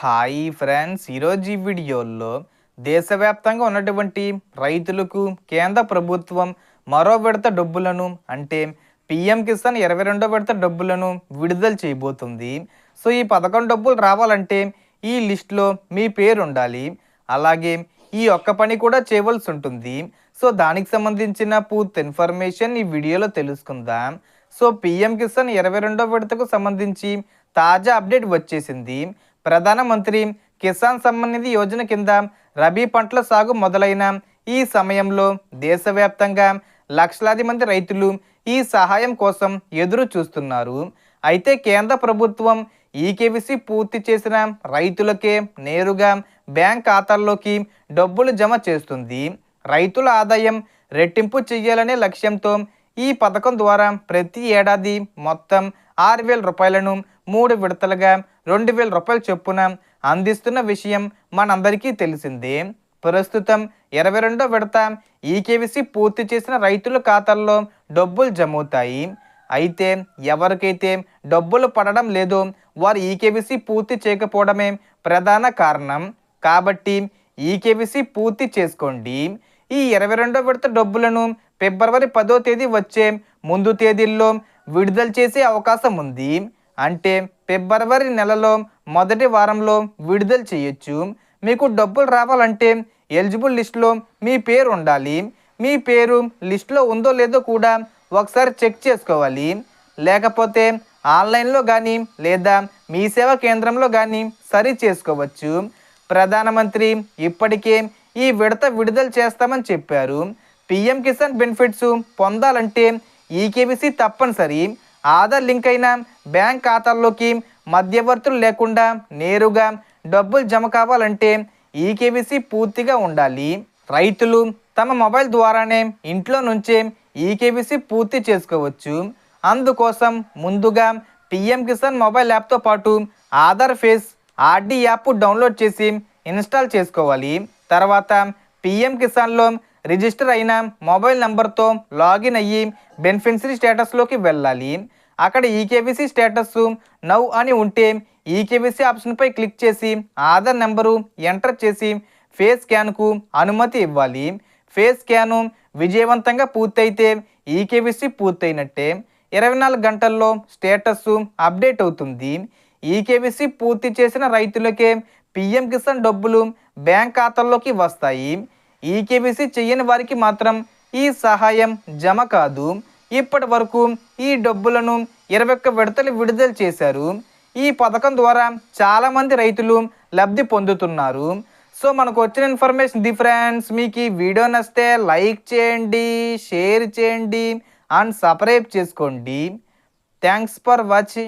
Hi friends. ఈరోజు ఈ వీడియోలో దేశవ్యాప్తంగా ఉన్నటువంటి రైతులకు కేంద్ర ప్రభుత్వం మరో విడత డబ్బులను అంటే పిఎం కిసాన్ ఇరవై రెండో విడత డబ్బులను విడుదల చేయబోతుంది. సో ఈ పథకం డబ్బులు రావాలంటే ఈ లిస్ట్లో మీ పేరు ఉండాలి. అలాగే ఈ ఒక్క పని కూడా చేయవలసి ఉంటుంది. సో దానికి సంబంధించిన పూర్తి ఇన్ఫర్మేషన్ ఈ వీడియోలో తెలుసుకుందాం. సో పిఎం కిసాన్ ఇరవై రెండో విడతకు సంబంధించి తాజా అప్డేట్ వచ్చేసింది. ప్రధానమంత్రి కిసాన్ సమ్మాన్ నిధి యోజన కింద రబీ పంటల సాగు మొదలైన ఈ సమయంలో దేశవ్యాప్తంగా లక్షలాది మంది రైతులు ఈ సహాయం కోసం ఎదురు చూస్తున్నారు. అయితే కేంద్ర ప్రభుత్వం ఈకేవిసి పూర్తి చేసిన రైతులకే నేరుగా బ్యాంక్ ఖాతాల్లోకి డబ్బులు జమ చేస్తుంది. రైతుల ఆదాయం రెట్టింపు చేయాలనే లక్ష్యంతో ఈ పథకం ద్వారా ప్రతి ఏడాది మొత్తం ఆరు వేల రూపాయలను మూడు విడతలుగా రెండు వేల రూపాయల చొప్పున అందిస్తున్న విషయం మనందరికీ తెలిసిందే. ప్రస్తుతం ఇరవై రెండో విడత ఈకేవీసీ పూర్తి చేసిన రైతుల ఖాతాల్లో డబ్బులు జమవుతాయి. అయితే ఎవరికైతే డబ్బులు పడడం లేదో వారు ఈకేవీసీ పూర్తి చేయకపోవడమే ప్రధాన కారణం. కాబట్టి ఈకేవిసి పూర్తి చేసుకోండి. ఈ ఇరవై రెండో విడత డబ్బులను ఫిబ్రవరి పదో తేదీ వచ్చే ముందు తేదీల్లో విడుదల చేసే అవకాశం ఉంది. అంటే ఫిబ్రవరి నెలలో మొదటి వారంలో విడుదల చేయొచ్చు. మీకు డబ్బులు రావాలంటే ఎలిజిబుల్ లిస్ట్లో మీ పేరు ఉండాలి. మీ పేరు లిస్ట్లో ఉందో లేదో కూడా ఒకసారి చెక్ చేసుకోవాలి. లేకపోతే ఆన్లైన్లో కానీ లేదా మీ సేవా కేంద్రంలో కానీ సరి చేసుకోవచ్చు. ప్రధానమంత్రి ఇప్పటికే ఈ విడత విడుదల చేస్తామని చెప్పారు. పిఎం కిసాన్ బెనిఫిట్స్ పొందాలంటే ఈకేబీసీ తప్పనిసరి. ఆధార్ లింక్ అయిన బ్యాంక్ ఖాతాల్లోకి మధ్యవర్తులు లేకుండా నేరుగా డబ్బులు జమ కావాలంటే ఈకేబీసీ పూర్తిగా ఉండాలి. రైతులు తమ మొబైల్ ద్వారానే ఇంట్లో నుంచే ఈకేబీసీ పూర్తి చేసుకోవచ్చు. అందుకోసం ముందుగా పిఎం కిసాన్ మొబైల్ యాప్తో పాటు Aadhaar face RD app download చేసి ఇన్స్టాల్ చేసుకోవాలి. తర్వాత పిఎం కిసాన్లో రిజిస్టర్ అయిన మొబైల్ నంబర్తో లాగిన్ అయ్యి బెనిఫిషరీ స్టేటస్లోకి వెళ్ళాలి. అక్కడ ఈకేబీసీ స్టేటస్ నవ్ అని ఉంటే ఈకేబీసీ ఆప్షన్పై క్లిక్ చేసి ఆధార్ నెంబరు ఎంటర్ చేసి ఫేస్ స్కాన్కు అనుమతి ఇవ్వాలి. ఫేస్ స్కాను విజయవంతంగా పూర్తయితే ఈకేబీసీ పూర్తయినట్టే. ఇరవై నాలుగు గంటల్లో స్టేటస్ అప్డేట్ అవుతుంది. ఈకేబీసీ పూర్తి చేసిన రైతులకే పిఎం కిసాన్ డబ్బులు బ్యాంక్ ఖాతాల్లోకి వస్తాయి. ఈకేబీసీ చేయని వారికి మాత్రం ఈ సహాయం జమ కాదు. ఇప్పటి వరకు ఈ డబ్బులను ఇరవై ఒక్క విడతలు విడుదల చేశారు. ఈ పథకం ద్వారా చాలామంది రైతులు లబ్ధి పొందుతున్నారు. సో మనకు వచ్చిన ఇన్ఫర్మేషన్ ది ఫ్రెండ్స్ మీకు ఈ వీడియో నచ్చితే లైక్ చేయండి షేర్ చేయండి అండ్ సబ్స్క్రైబ్ చేసుకోండి. Thanks for watching.